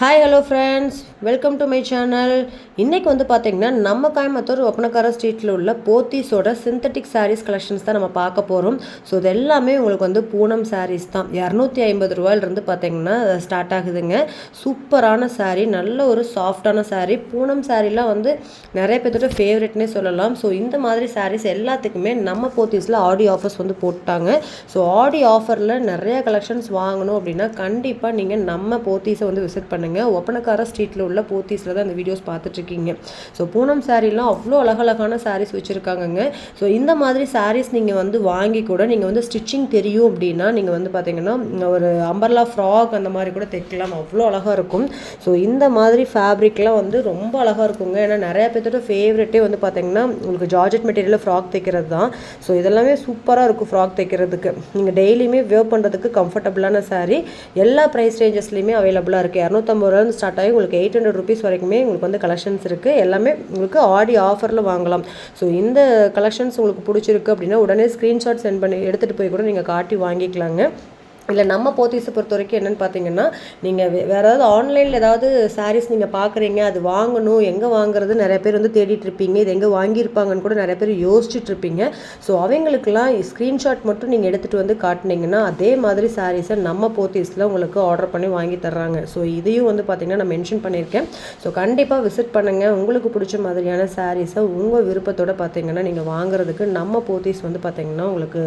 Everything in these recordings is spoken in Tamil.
Hi hello friends welcome to my channel இன்றைக்கி வந்து பார்த்திங்கன்னா நம்ம கோயம்புத்தூர் ஒப்பனக்கார ஸ்ட்ரீட்டில் உள்ள போத்தீஸோட சிந்தட்டிக் சாரீஸ் கலெக்ஷன்ஸ் தான் நம்ம பார்க்க போகிறோம் ஸோ இது எல்லாமே உங்களுக்கு வந்து பூனம் சாரீஸ் தான். இரநூத்தி ஐம்பது ரூபாயிலிருந்து பார்த்திங்கன்னா ஸ்டார்ட் ஆகுதுங்க. சூப்பரான சாரீ நல்ல ஒரு சாஃப்டான சாரீ பூனம் சாரீலாம் வந்து நிறைய பேர்த்தோட ஃபேவரெட்னே சொல்லலாம். ஸோ இந்த மாதிரி சாரீஸ் எல்லாத்துக்குமே நம்ம போத்தீஸில் ஆடி ஆஃபர்ஸ் வந்து போட்டாங்க. ஸோ ஆடி ஆஃபரில் நிறைய கலெக்ஷன்ஸ் வாங்கணும் அப்படின்னா கண்டிப்பாக நீங்கள் நம்ம போத்தீஸை வந்து விசிட் பண்ணுங்கள் ஒப்பனக்கார ஸ்ட்ரீட்டில் உள்ள போத்தீஸில் தான் இந்த வீடியோஸ் பார்த்துட்ருக்கீங்க. ஸோ பூனம் சாரீலாம் அவ்வளோ அழகழகான சாரீஸ் வச்சுருக்காங்கங்க. ஸோ இந்த மாதிரி சாரீஸ் நீங்கள் வந்து வாங்கி கூட நீங்கள் வந்து ஸ்டிச்சிங் தெரியும் அப்படின்னா நீங்கள் வந்து பார்த்தீங்கன்னா ஒரு அம்பர்லா ஃப்ராக் அந்த மாதிரி கூட தைக்கலாம். அவ்வளோ அழகாக இருக்கும். ஸோ இந்த மாதிரி ஃபேப்ரிக்லாம் வந்து ரொம்ப அழகாக இருக்குங்க. ஏன்னா நிறைய பேர்த்தோட ஃபேவரெட்டே வந்து பார்த்தீங்கன்னா உங்களுக்கு ஜார்ஜெட் மெட்டீரியலில் ஃப்ராக் தைக்கிறது தான். ஸோ இதெல்லாமே சூப்பராக இருக்கும் ஃப்ராக் தைக்கிறதுக்கு. நீங்கள் டெய்லியுமே வேர் பண்ணுறதுக்கு கம்ஃபர்டபுளான சாரீ எல்லா ப்ரைஸ் ரேஞ்சஸ்லையுமே அவைலபிளாக இருக்குது இரநூத்தம்பது ரூபாயிலிருந்து ஸ்டார்ட் ஆகி உங்களுக்கு எயிட் ஹண்ட்ரட் ருபீஸ் வரைக்குமே உங்களுக்கு வந்து கலெக்ஷன்ஸ் இருக்குது எல்லாமே உங்களுக்கு ஆடி ஆஃபரில் வாங்கலாம். ஸோ இந்த கலெக்ஷன்ஸ் உங்களுக்கு பிடிச்சிருக்கு அப்படின்னா உடனே ஸ்க்ரீன்ஷாட் சென்ட் பண்ணி எடுத்துகிட்டு போய் கூட நீங்கள் காட்டி வாங்கிக்கலாங்க. இல்லை நம்ம போத்தீஸை பொறுத்த வரைக்கும் என்னென்னு பார்த்தீங்கன்னா நீங்கள் வே வேறு ஏதாவது ஆன்லைனில் ஏதாவது சாரீஸ் நீங்கள் பார்க்குறீங்க அது வாங்கணும் எங்கே வாங்குறது நிறைய பேர் வந்து தேடிட்டுருப்பீங்க இது எங்கே வாங்கியிருப்பாங்கன்னு கூட நிறைய பேர் யோசிச்சுட்ருப்பீங்க ஸோ அவங்களுக்குலாம் ஸ்க்ரீன்ஷாட் மட்டும் நீங்கள் எடுத்துகிட்டு வந்து காட்டினீங்கன்னா அதே மாதிரி சாரீஸை நம்ம போத்தீஸில் உங்களுக்கு ஆர்டர் பண்ணி வாங்கி தர்றாங்க. ஸோ இதையும் வந்து பார்த்தீங்கன்னா நான் மென்ஷன் பண்ணியிருக்கேன். ஸோ கண்டிப்பாக விசிட் பண்ணுங்கள் உங்களுக்கு பிடிச்ச மாதிரியான சாரீஸை உங்கள் விருப்பத்தோட பார்த்தீங்கன்னா நீங்கள் வாங்குறதுக்கு நம்ம போத்தீஸ் வந்து பார்த்தீங்கன்னா உங்களுக்கு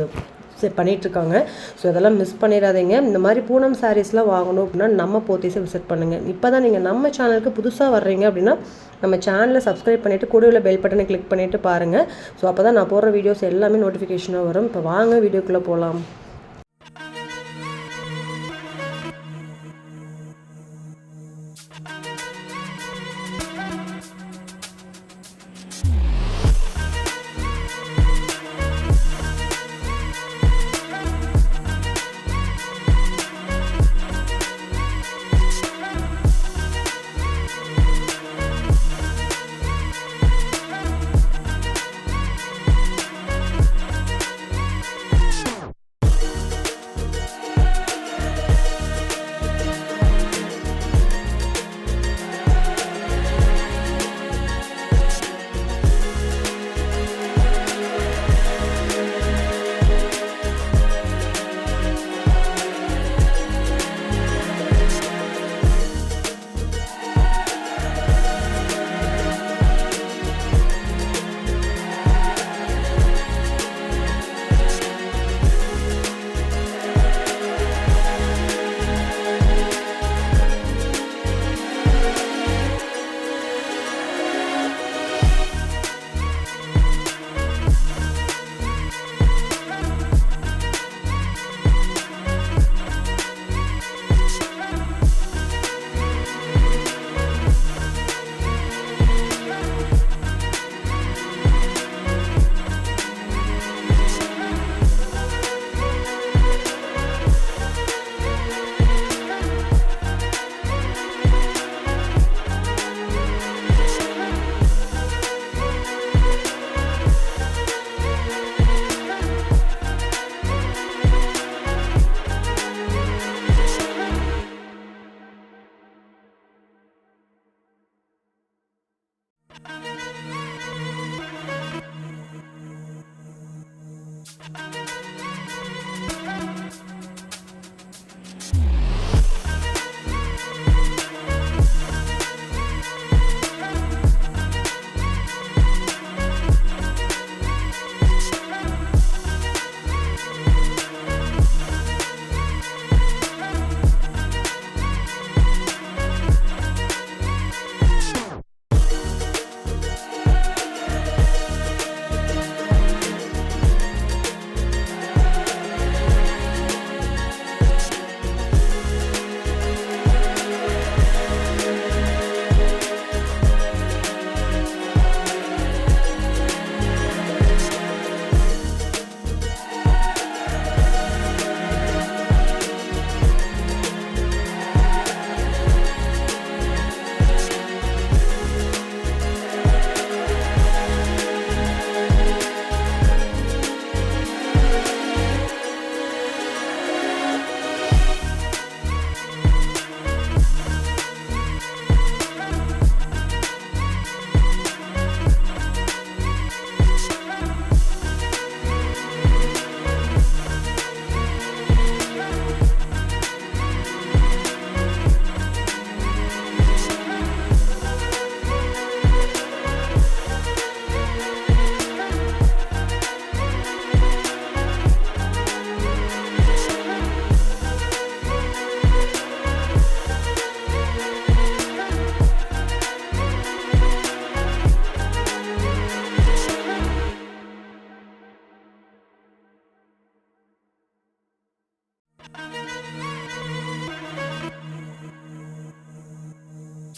பண்ணிகிட்ருக்காங்க ஸோ இதெல்லாம் மிஸ் பண்ணிடாதீங்க. இந்த மாதிரி பூனம் சாரீஸ்லாம் வாங்கணும் அப்படின்னா நம்ம போத்தீஸை விசிட் பண்ணுங்கள் இப்போ தான் நீங்கள் நம்ம சேனலுக்கு புதுசாக வர்றீங்க அப்படின்னா நம்ம சேனலை சப்ஸ்கிரைப் பண்ணிவிட்டு கூட உள்ள பெல் பட்டனை கிளிக் பண்ணிவிட்டு பாருங்கள் ஸோ அப்போ தான் நான் போடுற வீடியோஸ் எல்லாமே நோட்டிஃபிகேஷனாக வரும். இப்போ வாங்க வீடியோக்குள்ளே போகலாம்